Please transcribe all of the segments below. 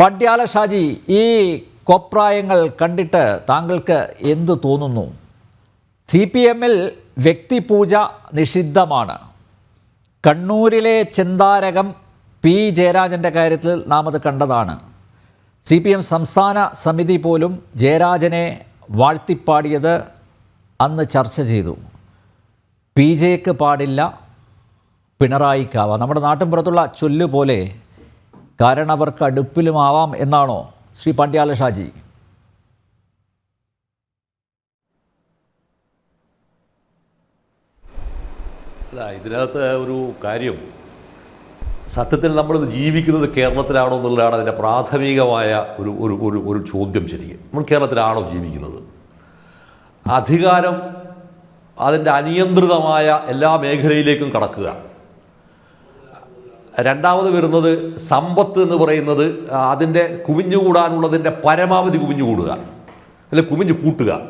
പട്യാല ഷാജി ഈ കൊപ്രായങ്ങൾ കണ്ടിട്ട് താങ്കൾക്ക് എന്തു തോന്നുന്നു? സി പി എമ്മിൽ വ്യക്തിപൂജ നിഷിദ്ധമാണ്. കണ്ണൂരിലെ ചെന്താരകം പി ജയരാജന്റെ കാര്യത്തിൽ നാം അത് കണ്ടതാണ്. സി പി എം സംസ്ഥാന സമിതി പോലും ജയരാജനെ വാഴ്ത്തിപ്പാടിയത് അന്ന് ചർച്ച ചെയ്തു. പി ജെക്ക് പാടില്ല പിണറായിക്കാവാം. നമ്മുടെ നാട്ടിൻപുറത്തുള്ള ചൊല്ല് പോലെ കാരണവർക്ക് അടുപ്പിലുമാവാം എന്നാണോ ശ്രീ പണ്ഡ്യാല ഷാജി? അല്ല ഇതിനകത്ത് ഒരു കാര്യം. സത്യത്തിൽ നമ്മൾ ജീവിക്കുന്നത് കേരളത്തിലാണോ എന്നുള്ളതാണ് അതിന്റെ പ്രാഥമികമായ ഒരു ഒരു ഒരു ഒരു ചോദ്യം ശരിക്കും. നമ്മൾ കേരളത്തിലാണോ ജീവിക്കുന്നത്? അധികാരം അതിന്റെ അനിയന്ത്രിതമായ എല്ലാ മേഖലയിലേക്കും കടക്കുക. രണ്ടാമത് വരുന്നത് സമ്പത്ത് എന്ന് പറയുന്നത് അതിന്റെ കുമിഞ്ഞുകൂടാനുള്ളതിന്റെ പരമാവധി കുമിഞ്ഞുകൂടുക. അല്ലെ കുമിഞ്ഞു കൂട്ടുക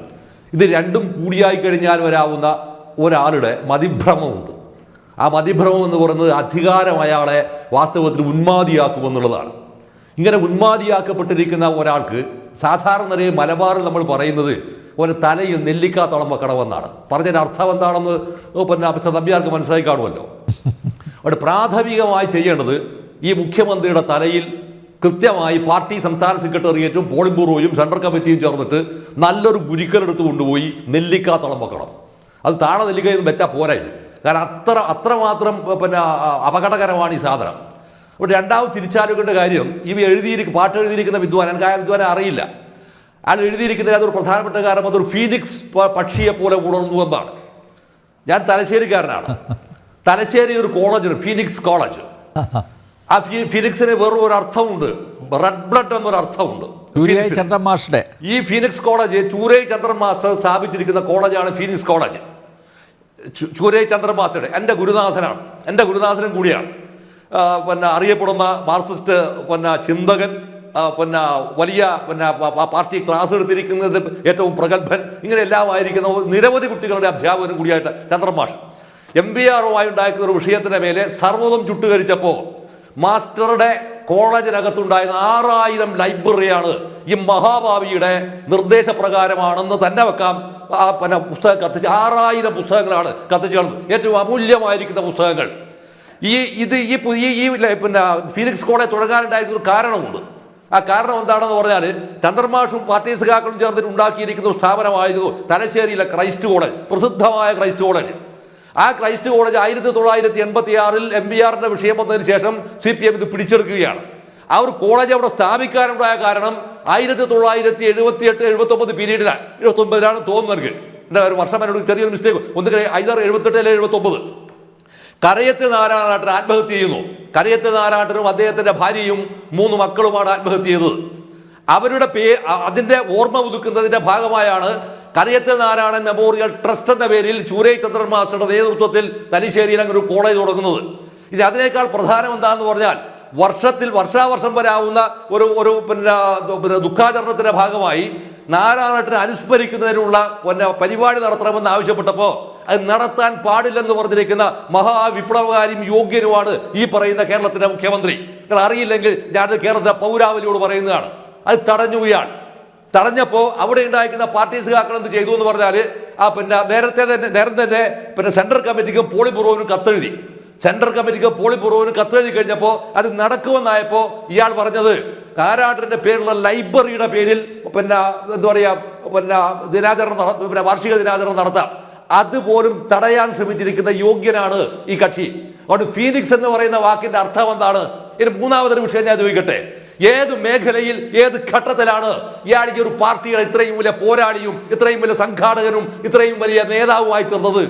ഇത് രണ്ടും കൂടിയായി കഴിഞ്ഞാൽ വരാവുന്ന ഒരാളുടെ മതിഭ്രമമുണ്ട്. ആ മതിഭ്രമം എന്ന് പറയുന്നത് അധികാരം അയാളെ വാസ്തവത്തിൽ ഉന്മാദിയാക്കുമെന്നുള്ളതാണ് ഇങ്ങനെ ഉന്മാതിയാക്കപ്പെട്ടിരിക്കുന്ന ഒരാൾക്ക് സാധാരണ നിലയിൽ മലബാറിൽ നമ്മൾ പറയുന്നത് ഒരു തലയിൽ നെല്ലിക്കാത്തോളം വെക്കണമെന്നാണ്. പറഞ്ഞതിന്റെ അർത്ഥം എന്താണെന്ന് പിന്നെ നമ്പ്യാർക്ക് മനസ്സിലായി കാണുമല്ലോ? അവിടെ പ്രാഥമികമായി ചെയ്യേണ്ടത് ഈ മുഖ്യമന്ത്രിയുടെ തലയിൽ കൃത്യമായി പാർട്ടി സംസ്ഥാന സെക്രട്ടേറിയറ്റും പോളിംഗ് ബ്യൂറോയും സെൻട്രൽ കമ്മിറ്റിയും ചേർന്നിട്ട് നല്ലൊരു ഗുരുക്കലെടുത്ത് കൊണ്ടുപോയി നെല്ലിക്കാത്തളം വെക്കണം. അത് താഴെ നെല്ലിക്കയിൽ വെച്ചാൽ പോരായി കാരണം അത്ര അത്രമാത്രം പിന്നെ അപകടകരമാണ് ഈ സാധനം. അപ്പോൾ രണ്ടാമത് തിരിച്ചാലുകളുടെ കാര്യം ഇവ എഴുതിയിരിക്കും പാട്ട് എഴുതിയിരിക്കുന്ന വിദ്വാൻ എനിക്ക് ആ വിദ്വാനെ അറിയില്ല. അയാൾ എഴുതിയിരിക്കുന്നതിൽ അതൊരു പ്രധാനപ്പെട്ട കാരണം അതൊരു ഫീനിക്സ് പക്ഷിയെ പോലെ ഉണർന്നു എന്നാണ്. ഞാൻ തലശ്ശേരിക്കാരനാണ്. തലശ്ശേരി ഒരു കോളേജ് ഫീനിക്സ് കോളേജ്. ആ ഫിനിക്സിന് വെറും ഒരു അർത്ഥമുണ്ട് റെഡ് ബ്ലഡ് എന്നൊരു അർത്ഥമുണ്ട്. ചന്ദ്രൻ ഈ Phoenix college Choorai Chandran master സ്ഥാപിച്ചിരിക്കുന്ന കോളേജാണ് ഫീനിക്സ് കോളേജ്. ചൂരൈ ചന്ദ്രൻ മാസ്റ്ററുടെ എന്റെ ഗുരുനാഥനാണ് എന്റെ ഗുരുനാഥനും കൂടിയാണ്. പിന്നെ അറിയപ്പെടുന്ന മാർക്സിസ്റ്റ് പിന്നെ ചിന്തകൻ പിന്നെ വലിയ പിന്നെ പാർട്ടി ക്ലാസ് എടുത്തിരിക്കുന്നത് ഏറ്റവും പ്രഗത്ഭൻ. ഇങ്ങനെ എല്ലാം ആയിരിക്കുന്ന നിരവധി കുട്ടികളുടെ അധ്യാപകനും കൂടിയായിട്ട് ചന്ദ്രൻ മാഷ് എം ബി ആറുമായി ഉണ്ടാക്കിയ ഒരു വിഷയത്തിന്റെ മേലെ സർവതും ചുട്ടുകരിച്ചപ്പോൾ മാസ്റ്ററുടെ കോളേജിനകത്തുണ്ടായിരുന്ന ആറായിരം ലൈബ്രറിയാണ് ഈ മഹാഭാവിയുടെ നിർദ്ദേശപ്രകാരമാണെന്ന് തന്നെ വെക്കാം. പിന്നെ പുസ്തകം കത്തിച്ച് ആറായിരം പുസ്തകങ്ങളാണ് കത്തിച്ചു ഏറ്റവും അമൂല്യമായിരിക്കുന്ന പുസ്തകങ്ങൾ. ഈ ഇത് ഈ ഈ പിന്നെ ഫിനിക്സ് കോളേജ് തുടങ്ങാനുണ്ടായിരുന്ന ഒരു കാരണമുണ്ട്. ആ കാരണം എന്താണെന്ന് പറഞ്ഞാൽ ചന്ദ്രമാഷും പാർട്ടി സഖാക്കളും ചേർന്നിട്ട് ഉണ്ടാക്കിയിരിക്കുന്ന സ്ഥാപനമായിരുന്നു തലശ്ശേരിയിലെ ക്രൈസ്റ്റ് കോളേജ് പ്രസിദ്ധമായ ക്രൈസ്റ്റ് കോളേജ്. ആ ക്രൈസ്റ്റ് കോളേജ് ആയിരത്തി തൊള്ളായിരത്തി എൺപത്തി ആറിൽ എം ബി ആറിന്റെ വിഷയം വന്നതിന് ശേഷം സി പി എം ഇത് പിടിച്ചെടുക്കുകയാണ്. ആ ഒരു കോളേജ് അവിടെ സ്ഥാപിക്കാനുണ്ടായ കാരണം ആയിരത്തി തൊള്ളായിരത്തി എഴുപത്തി എട്ട് എഴുപത്തി ഒമ്പത് പീരീഡിലാണ്. എഴുപത്തി ഒമ്പതിലാണ് തോന്നുന്നത്. എന്റെ ഒരു വർഷം എന്നോട് ചെറിയൊരു മിസ്റ്റേക്ക് ഒന്ന് ഐതർ എഴുപത്തെട്ട് അല്ലെങ്കിൽ എഴുപത്തി ഒമ്പത് കരയത്തിൽ നാരായണാട്ടൻ ആത്മഹത്യ ചെയ്യുന്നു. കരയത്തിൽ നാരായണനും അദ്ദേഹത്തിന്റെ ഭാര്യയും മൂന്ന് മക്കളുമാണ് ആത്മഹത്യ ചെയ്തത്. അവരുടെ പേ അതിന്റെ ഓർമ്മ പുതുക്കുന്നതിന്റെ ഭാഗമായാണ് കരയത്തിൽ നാരായണൻ മെമ്മോറിയൽ ട്രസ്റ്റ് എന്ന പേരിൽ ചൂരൈ ചന്ദ്രൻ മാസ്റ്ററുടെ നേതൃത്വത്തിൽ തലശ്ശേരിയിൽ അങ്ങനെ ഒരു കോളേജ് തുടങ്ങുന്നത്. ഇത് അതിനേക്കാൾ പ്രധാനം എന്താന്ന് പറഞ്ഞാൽ വർഷത്തിൽ വർഷാവർഷം വരാവുന്ന ഒരു ഒരു പിന്നെ ദുഃഖാചരണത്തിന്റെ ഭാഗമായി നാരായണനെ അനുസ്മരിക്കുന്നതിനുള്ള പിന്നെ പരിപാടി നടത്തണമെന്ന് ആവശ്യപ്പെട്ടപ്പോൾ അത് നടത്താൻ പാടില്ലെന്ന് പറഞ്ഞിരിക്കുന്ന മഹാവിപ്ലവകാരിയും യോഗ്യനുമാണ് ഈ പറയുന്ന കേരളത്തിന്റെ മുഖ്യമന്ത്രി. നിങ്ങൾ അറിയില്ലെങ്കിൽ ഞാനത് കേരളത്തിലെ പൗരാവലിയോട് പറയുന്നതാണ്. അത് തടഞ്ഞു ഇയാൾ തടഞ്ഞപ്പോൾ അവിടെ ഉണ്ടായിരിക്കുന്ന പാർട്ടി സഖാക്കൾ എന്ത് ചെയ്തു എന്ന് പറഞ്ഞാൽ ആ പിന്നെ നേരത്തെ തന്നെ നേരത്തെ തന്നെ പിന്നെ സെൻട്രൽ കമ്മിറ്റിക്കും ബ്യൂറോവിനും കത്തെഴുതി. സെൻട്രൽ കമ്മിറ്റിക്ക് ബ്യൂറോവിന് കത്തെഴുതി കഴിഞ്ഞപ്പോൾ അത് നടക്കുമെന്നായപ്പോൾ ഇയാൾ പറഞ്ഞത്. കാരാട്ടിന്റെ പേരിലുള്ള ലൈബ്രറിയുടെ പേരിൽ പിന്നെ എന്താ പറയാ പിന്നെ ദിനാചരണം പിന്നെ വാർഷിക ദിനാചരണം നടത്താം. അതുപോലും തടയാൻ ശ്രമിച്ചിരിക്കുന്ന യോഗ്യനാണ് ഈ കക്ഷി. അതുകൊണ്ട് ഫീനിക്സ് എന്ന് പറയുന്ന വാക്കിന്റെ അർത്ഥം എന്താണ്? ഇനി മൂന്നാമതൊരു വിഷയം ഞാൻ ചോദിക്കട്ടെ. ഏത് മേഖലയിൽ ഏത് ഘട്ടത്തിലാണ് ഇയാളിക്ക് ഒരു പാർട്ടികൾ ഇത്രയും വലിയ പോരാളിയും ഇത്രയും വലിയ സംഘാടകനും ഇത്രയും വലിയ നേതാവുമായി തീർന്നത്?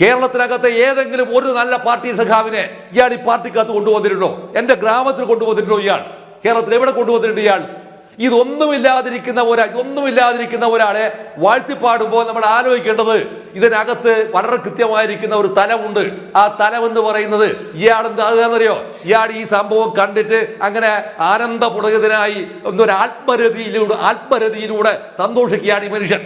കേരളത്തിനകത്തെ ഏതെങ്കിലും ഒരു നല്ല പാർട്ടി സഖാവിനെ ഇയാൾ ഈ പാർട്ടിക്കകത്ത് കൊണ്ടുവന്നിട്ടുണ്ടോ? എന്റെ ഗ്രാമത്തിൽ കൊണ്ടുവന്നിട്ടുണ്ടോ ഇയാൾ? കേരളത്തിൽ എവിടെ കൊണ്ടുവന്നിട്ടുണ്ട് ഇയാൾ? ഇതൊന്നുമില്ലാതിരിക്കുന്ന ഒരാൾ ഇതൊന്നുമില്ലാതിരിക്കുന്ന ഒരാളെ വാഴ്ത്തിപ്പാടുമ്പോൾ നമ്മൾ ആലോചിക്കേണ്ടത് ഇതിനകത്ത് വളരെ കൃത്യമായിരിക്കുന്ന ഒരു തലമുണ്ട്. ആ തലം എന്ന് പറയുന്നത് ഇയാൾ എന്താണെന്നറിയോ ഇയാൾ ഈ സംഭവം കണ്ടിട്ട് അങ്ങനെ ആനന്ദപുടകിതനായി ഒന്നൊരു ആത്മരതിയിലൂടെ ആത്മരതിയിലൂടെ സന്തോഷിക്കുകയാണ് ഈ മനുഷ്യൻ.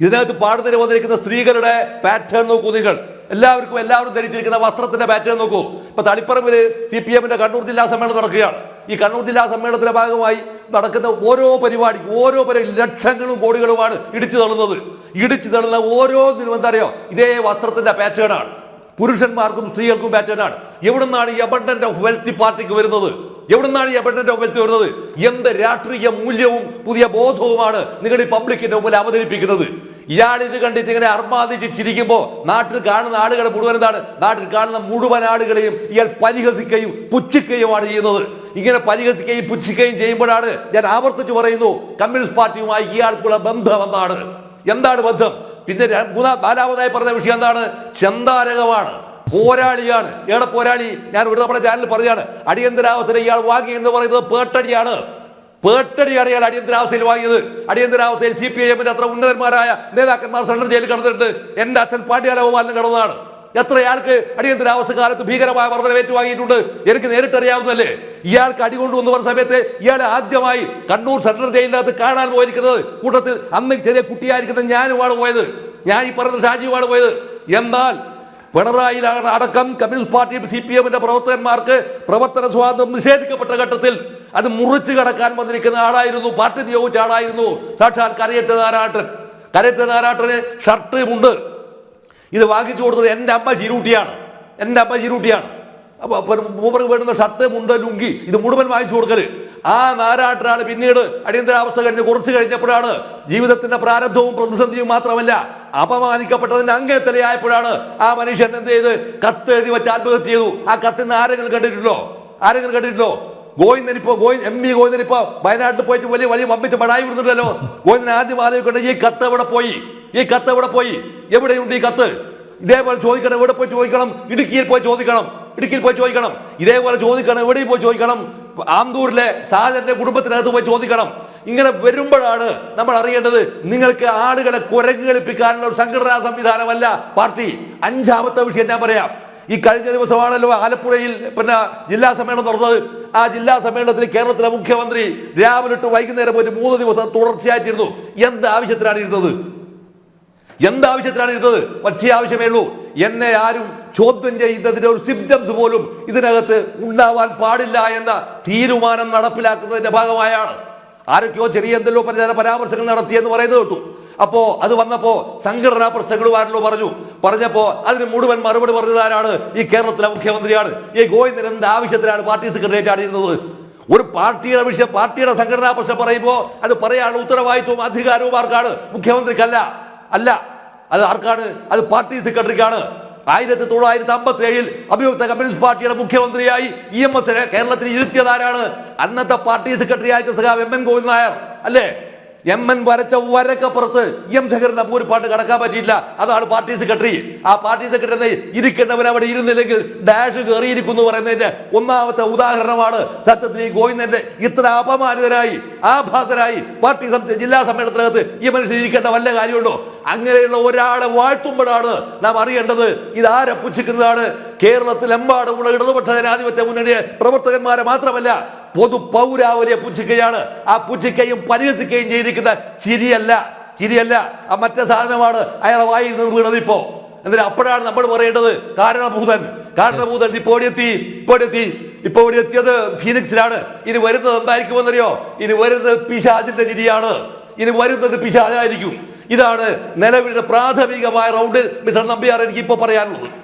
ഇതിനകത്ത് പാടുന്നതിന് വന്നിരിക്കുന്ന സ്ത്രീകളുടെ പാറ്റേൺ നോക്കൂ നിങ്ങൾ. എല്ലാവർക്കും എല്ലാവരും ധരിച്ചിരിക്കുന്ന വസ്ത്രത്തിന്റെ പാറ്റേൺ നോക്കൂ. ഇപ്പൊ തളിപ്പറമ്പിൽ സി പി എമ്മിന്റെ കണ്ണൂർ ജില്ലാ സമ്മേളനം നടക്കുകയാണ്. ഈ കണ്ണൂർ ജില്ലാ സമ്മേളനത്തിന്റെ ഭാഗമായി നടക്കുന്ന ഓരോ പരിപാടി ഓരോ പരി ലക്ഷങ്ങളും കോടികളുമാണ് ഇടിച്ചു തള്ളുന്നത്. ഇടിച്ചു തള്ളുന്ന ഓരോന്നിനും എന്താ അറിയോ? ഇതേ വസ്ത്രത്തിന്റെ പാറ്റേണാണ് പുരുഷന്മാർക്കും സ്ത്രീകൾക്കും പാറ്റേണാണ് എവിടുന്നാണ് ഈ അബണ്ടന്റ് ഓഫ് വെൽത്തി പാർട്ടിക്ക് വരുന്നത്? എവിടുന്നാണ് ഈ അബണ്ടന്റ് ഓഫ് വെൽത്ത് വരുന്നത്? എന്ത് രാഷ്ട്രീയ മൂല്യവും പുതിയ ബോധവുമാണ് നിങ്ങൾ ഈ പബ്ലിക്കിന്റെ മുമ്പിൽ അവതരിപ്പിക്കുന്നത്. ഇയാൾ ഇത് കണ്ടിട്ട് ഇങ്ങനെ അർമാദിച്ച് ചിരിക്കുമ്പോൾ നാട്ടിൽ കാണുന്ന ആളുകൾ മുഴുവൻ എന്താണ്? നാട്ടിൽ കാണുന്ന മുഴുവൻ ആളുകളെയും ഇയാൾ പരിഹസിക്കുകയും പുച്ഛിക്കുകയുമാണ് ചെയ്യുന്നത്. ഇങ്ങനെ പരിഹസിക്കുകയും പുച്ഛിക്കുകയും ചെയ്യുമ്പോഴാണ് ഞാൻ ആവർത്തിച്ച് പറയുന്നു കമ്മ്യൂണിസ്റ്റ് പാർട്ടിയുമായി ഇയാൾക്കുള്ള ബന്ധം എന്താണ്? എന്താണ് ബന്ധം? പിന്നെ മൂന്നാം നാലാമതായി പറഞ്ഞ വിഷയം എന്താണ്? ചന്താരകമാണ് പോരാളിയാണ്. ഏടെ പോരാളി ഞാൻ ഇവിടെ നമ്മുടെ ചാനലിൽ പറഞ്ഞാണ് അടിയന്തരാവസ്ഥ ഇയാൾ വാങ്ങി എന്ന് പറയുന്നത് പേട്ടടിയാണ്. പേട്ടടിയാണ് ഇയാൾ അടിയന്തരാവസ്ഥയിൽ വാങ്ങിയത്. അടിയന്തരാവസ്ഥയിൽ സി പി ഐ എമ്മിന്റെ അത്ര ഉന്നതന്മാരായ നേതാക്കന്മാർ സെൻട്രൽ ജയിലിൽ കടന്നിട്ടുണ്ട്. എന്റെ അച്ഛൻ പാണ്ഡ്യാലഗോപാലിന് കടന്നതാണ്. എത്ര ആൾക്ക് അടിയന്തരാവസ്ഥ കാലത്ത് ഭീകരമായ വർധന ഏറ്റുവാങ്ങിയിട്ടുണ്ട്? എനിക്ക് നേരിട്ടറിയാവുന്നല്ലേ ഇയാൾക്ക് അടികൊണ്ടു പറഞ്ഞ സമയത്ത് ഇയാൾ ആദ്യമായി കണ്ണൂർ സെൻട്രൽ ജയിലിനകത്ത് കാണാൻ പോയിരിക്കുന്നത് കൂട്ടത്തിൽ അന്ന് ചെറിയ കുട്ടിയായിരിക്കുന്ന ഞാനുമാണ് പോയത്. ഞാൻ ഈ പറഞ്ഞ ഷാജിയുമാണ് പോയത്. എന്നാൽ പിണറായി അടക്കം കമ്മ്യൂണിസ്റ്റ് പാർട്ടി സി പി എമ്മിന്റെ പ്രവർത്തകന്മാർക്ക് പ്രവർത്തന സ്വാതന്ത്ര്യം നിഷേധിക്കപ്പെട്ട ഘട്ടത്തിൽ അത് മുറിച്ചു കടക്കാൻ വന്നിരിക്കുന്ന ആളായിരുന്നു. പാർട്ടി നിയോഗിച്ച ആളായിരുന്നു. സാക്ഷാൽ കരയറ്റ നാരാട്ടൻ കരയറ്റ നാരാട്ടന് ഷർട്ട് മുണ്ട് ഇത് വാങ്ങിച്ചു കൊടുത്തത് എന്റെ അമ്മ ചിരൂട്ടിയാണ് എന്റെ അമ്മ ചിരൂട്ടിയാണ് അപ്പൊ മൂപ്പർക്ക് വേണ്ടുന്ന ഷർട്ട് മുണ്ട് ലുങ്കി ഇത് മുഴുവൻ വാങ്ങിച്ചു കൊടുക്കൽ. ആ നാരാട്ടനാണ് പിന്നീട് അടിയന്തരാവസ്ഥ കഴിഞ്ഞ് കുറച്ച് കഴിഞ്ഞപ്പോഴാണ് ജീവിതത്തിന്റെ പ്രാരബ്ധവും പ്രതിസന്ധിയും മാത്രമല്ല അപമാനിക്കപ്പെട്ടതിന്റെ അങ്ങേത്തലയായപ്പോഴാണ് ആ മനുഷ്യൻ എന്ത് ചെയ്ത്? കത്ത് എഴുതി വെച്ച് ആത്മഹത്യ ചെയ്തു. ആ കത്തിന് ആരെങ്കിലും കണ്ടിട്ടുണ്ടോ? ആരെങ്കിലും കണ്ടിട്ടുണ്ടോ? ഗോവിന്ദൻ ഗോയി എം ബി ഗോവിന്ദൻ വയനാട്ടിൽ പോയിട്ട് വലിയ വലിയ വമ്പിച്ച പടായി വിടുന്നുണ്ടല്ലോ ഗോവിന്ദൻ ആദ്യം ആലോചിക്കേണ്ട ഈ കത്ത് എവിടെ പോയി? ഈ കത്ത് എവിടെ പോയി? എവിടെയുണ്ട് ഈ കത്ത്? ഇതേപോലെ ചോദിക്കണം എവിടെ പോയി ചോദിക്കണം? ഇടുക്കിയിൽ പോയി ചോദിക്കണം ഇടുക്കിയിൽ പോയി ചോദിക്കണം. ഇതേപോലെ ചോദിക്കണം എവിടെയും പോയി ചോദിക്കണം. ആന്തൂരിലെ സാജന്റെ കുടുംബത്തിനകത്ത് പോയി ചോദിക്കണം. ഇങ്ങനെ വരുമ്പോഴാണ് നമ്മൾ അറിയേണ്ടത് നിങ്ങൾക്ക് ആളുകളെ കളിപ്പിക്കാനുള്ള ഒരു സംഘടനാ സംവിധാനമല്ല പാർട്ടി. അഞ്ചാമത്തെ വിഷയം ഞാൻ പറയാം. ഈ കഴിഞ്ഞ ദിവസമാണല്ലോ ആലപ്പുഴയിൽ പിന്നെ ജില്ലാ സമ്മേളനം നടന്നത്. ആ ജില്ലാ സമ്മേളനത്തിൽ കേരളത്തിലെ മുഖ്യമന്ത്രി രാവിലെ വൈകുന്നേരം പോയിട്ട് മൂന്ന് ദിവസം തുടർച്ചയായിട്ടിരുന്നു. എന്ത് ആവശ്യത്തിനാണ് ഇരുന്നത്? എന്താവശ്യത്തിലാണ് ഇരുന്നത്? ഒറ്റ ആവശ്യമേ ഉള്ളൂ. എന്നെ ആരും ചോദ്യം ചെയ്യുന്നതിന്റെ ഒരു സിംറ്റംസ് പോലും ഇതിനകത്ത് ഉണ്ടാവാൻ പാടില്ല എന്ന തീരുമാനം നടപ്പിലാക്കുന്നതിന്റെ ഭാഗമായാണ്. ആരൊക്കെയോ ചെറിയ എന്തെല്ലോ ചില പരാമർശങ്ങൾ നടത്തിയെന്ന് പറയുന്നത് കേട്ടു. അപ്പോ അത് വന്നപ്പോ സംഘടനാ പ്രശ്നങ്ങളുമായിട്ടുള്ള പറഞ്ഞു. പറഞ്ഞപ്പോ അതിന് മുഴുവൻ മറുപടി പറഞ്ഞതാരാണ് ഈ കേരളത്തിലെ മുഖ്യമന്ത്രിയാണ്. ഈ ഗോവിന്ദൻ എന്ത് ആവശ്യത്തിലാണ് പാർട്ടി സെക്രട്ടേറിയറ്റ് ആണിരുന്നത് ഒരു പാർട്ടിയുടെ വിഷയം പാർട്ടിയുടെ സംഘടനാ പ്രശ്നം പറയുമ്പോൾ അത് പറയാനുള്ള ഉത്തരവാദിത്വവും അധികാരവും ആർക്കാണ്? മുഖ്യമന്ത്രിക്കല്ല. അല്ല അത് ആർക്കാണ്? അത് പാർട്ടി സെക്രട്ടറിക്കാണ്. ആയിരത്തി തൊള്ളായിരത്തി അമ്പത്തി ഏഴിൽ അഭിയുക്ത കമ്മ്യൂണിസ്റ്റ് പാർട്ടിയുടെ മുഖ്യമന്ത്രിയായി ഇ എം എസ് കേരളത്തിൽ ഇരുത്തിയതാരാണ് അന്നത്തെ പാർട്ടി സെക്രട്ടറി ആയിട്ട് സഖാവ് എം എൻ ഗോവിന്ദ് നായർ അല്ലേ? എം എൻ വരച്ച വരക്കപ്പുറത്ത് എം ഒരു പാട്ട് കടക്കാൻ പറ്റിയില്ല അതാണ് പാർട്ടി സെക്രട്ടറി. ആ പാർട്ടി സെക്രട്ടറി ഇരിക്കേണ്ടവൻ അവിടെ ഇരുന്നില്ലെങ്കിൽ ഡാഷ് കയറിയിരിക്കുന്നു പറയുന്നതിന്റെ ഒന്നാമത്തെ ഉദാഹരണമാണ് സത്യത്തിൽ ഈ ഗോവിന്ദന്റെ ഇത്ര അപമാനിതരായി ആഭാസരായി പാർട്ടി ജില്ലാ സമ്മേളനത്തിനകത്ത് ഈ മനുഷ്യൻ ഇരിക്കേണ്ട വല്ല കാര്യമുണ്ടോ? അങ്ങനെയുള്ള ഒരാളെ വാഴ്ത്തുമ്പോഴാണ് നാം അറിയേണ്ടത്. ഇതാരെ പുച്ഛിക്കുന്നതാണ്? കേരളത്തിലെമ്പാടുമുള്ള ഇടതുപക്ഷ ജനാധിപത്യ മുന്നണിയെ പ്രവർത്തകന്മാരെ മാത്രമല്ല പൊതു പൗരാവലിയെ പുച്ഛിക്കുകയാണ്. ആ പുച്ഛിക്കുകയും പരിഹസിക്കുകയും ചെയ്തിരിക്കുന്ന ചിരിയല്ല ചിരിയല്ല. ആ മറ്റേ സാധനമാണ് അയാളെ വായിൽ നിന്ന് വീണത് ഇപ്പോ. എന്നിട്ട് അപ്പോഴാണ് നമ്മൾ പറയേണ്ടത് കാരണഭൂതൻ. കാരണഭൂതൻ ഇപ്പോൾ എത്തി ഇപ്പോൾ എത്തി ഇപ്പൊ ഇവിടെ എത്തിയത് ഫീനിക്സിലാണ്. ഇനി വരുന്നത് എന്തായിരിക്കുമെന്നറിയോ ഇനി വരുന്നത് പിശാചിന്റെ ചിരിയാണ്. ഇനി വരുന്നത് പിശാചായിരിക്കും. ഇതാണ് നിലവിലെ പ്രാഥമികമായ റൗണ്ടിൽ മിസ്റ്റർ നമ്പിയാർ എനിക്ക് ഇപ്പൊ പറയാനുള്ളത്.